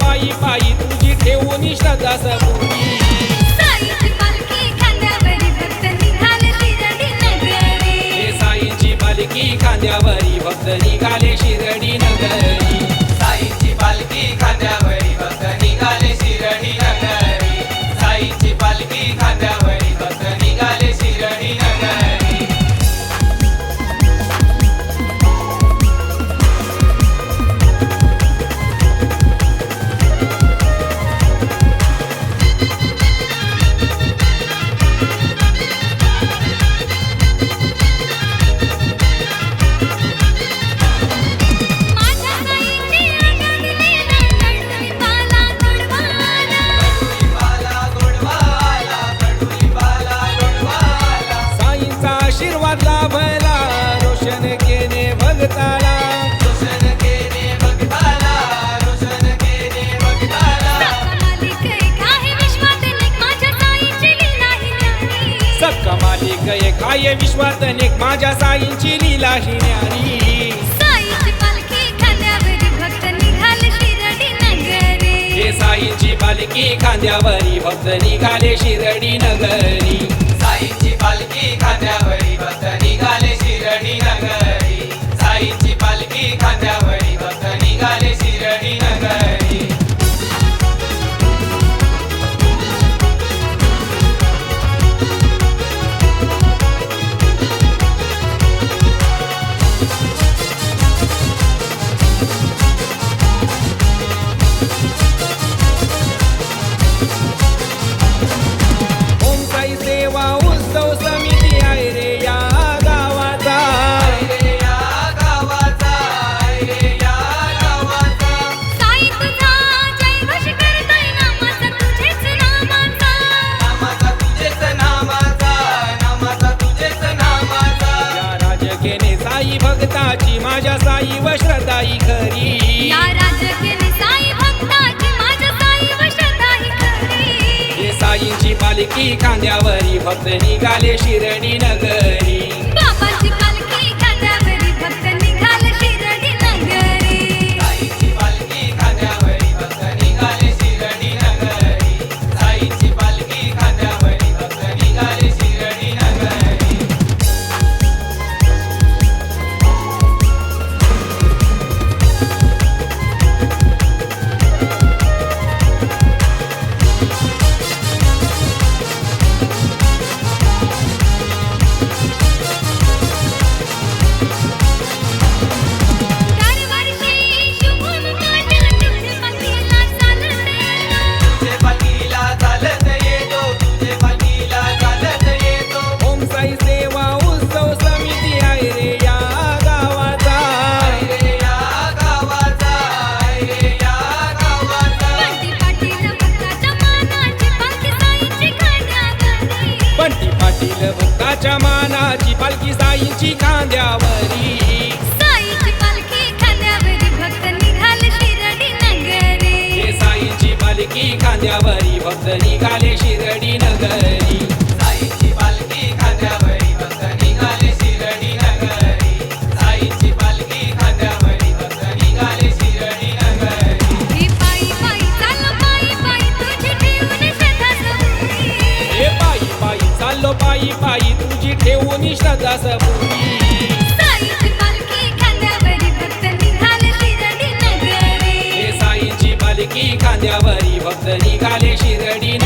पायी पायी तुझी ठेवून श्रद्धा साईची पालखी खांद्यावरी भक्त निघाले एक एक आय विश्वार्थन एक. माझ्या साईंची लीला ही न्यारी साईची पालखी खांद्यावरी भक्त निघाले शिरडी नगरी. साईची पालखी खांद्यावरी भक्त निघाले शिरडी नगरी. साईची पालखी खांद्यावर. सेवा उत्सव समिती आहे रे या गावाचा. साई तुझा जयघोष करतोय नामाचा तुझेच राजकेने साई भक्ताची माझ्या साई व श्रद्धाई खरी. राजकीय माऊलीची पालखी खांद्यावरी भक्त निघाले शिरणी नगरी. मानाची पालखी साईंची खांद्यावरी. साईची पालखी खांद्यावरी भक्त निघाले शिरडी नगरी. साईची पालखी खांद्यावरी भक्त निघाले शिरडी नगरी. पायी चाललो पायी पायी तुझी ठेवून श्रद्धा सबुरी साईची पालखी खांद्यावरी भक्त निघाले शिरडी